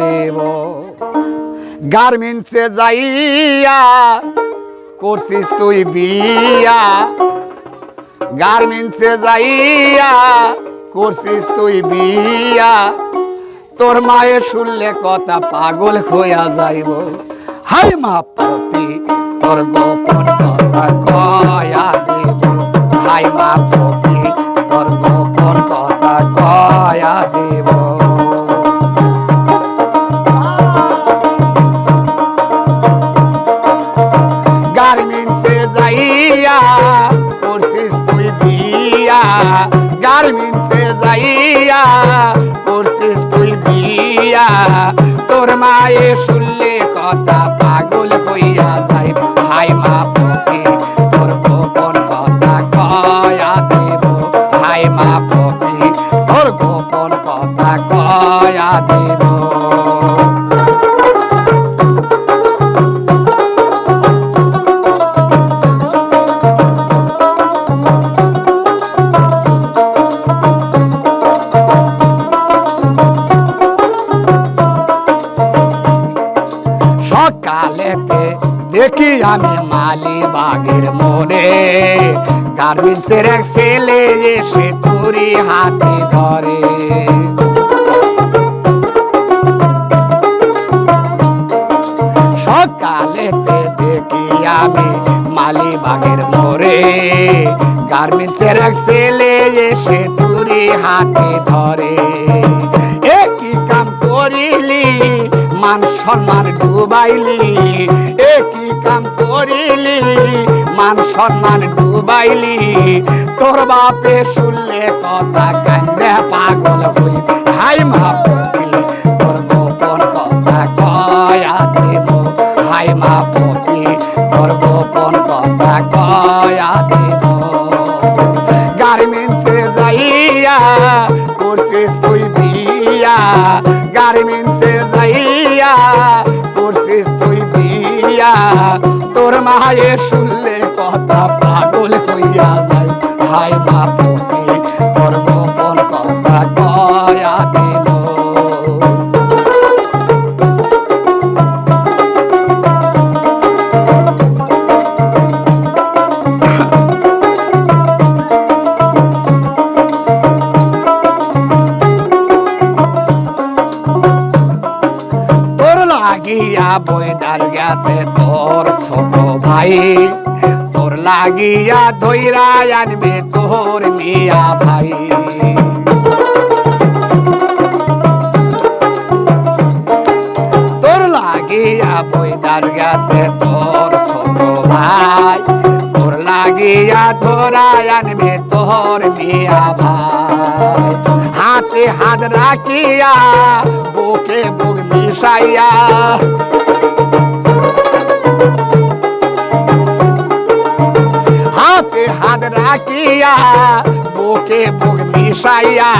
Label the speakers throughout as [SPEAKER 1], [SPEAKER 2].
[SPEAKER 1] দেব গার্মেন্টসে যাইয়া করছিস তুই বিয়া। গার্মেন্টসে যাইয়া করছিস তুই বিয়া। তোর মায়ের শুনলে কথা পাগল হইয়া যাইব। হাই মা পপি, তোর গোপন কথা কয়া দেব। হাই মা পপি গার্মেন্টসে যাইয়া করছিস তোর মায়ে শুনলে কথা পাগল হইয়া যাই হাই মা পকে তোর গোপন কথা কয়া দেব। হাই মা পকে তোর গোপন কথা কয়া দেব। দেখি আমি মালি বাগের মোড়ে গার্মেন্টসের এক ছেলে এসে তুরি হাতে ধরে। সকালেতে দেখি আমি মালি বাগের মোড়ে গার্মেন্টসের এক ছেলে এসে তুরি হাতে ধরে। কি মান সম্মান ডুবাইলি এ কি কাম করিলি। মান সম্মান ডুবাইলি, তোর বাপে শুনলে কথা কান্দে, পাগল হই, হাই মা তোর মায়ে শুনলে কথা পাগল হইয়া যায়। ভাই মা তোর গোপন কথা কয়া বইদার গেছে তোর ছোট ভাই। তোর লাগিয়া ধৈরা আনবে তোর মিয়া ভাই। তোর লাগিয়া বইদার গেছে তোর ছোট ভাই। তোর লাগিয়া ধরা আনবে তোর মিয়া ভাই। হাতে হাত রাখিয়া, বুকে বুক মিশাইয়া রাখিয়া বুকে বুক মিশাইয়া,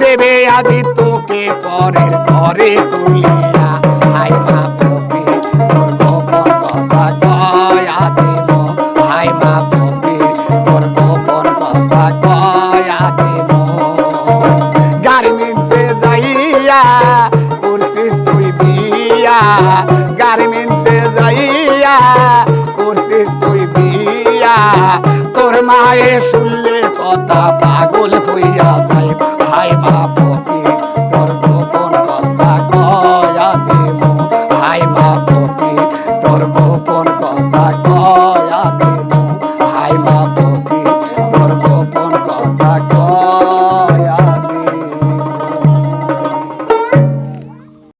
[SPEAKER 1] দেবে আজি তোকে পরের ঘরে তুলিয়া। হাই মা তোর গোপন কথা কয়া দেব। হাই মা পপি তোর গোপন কথা মায়ে শুনলে কথা পাগল হইয়া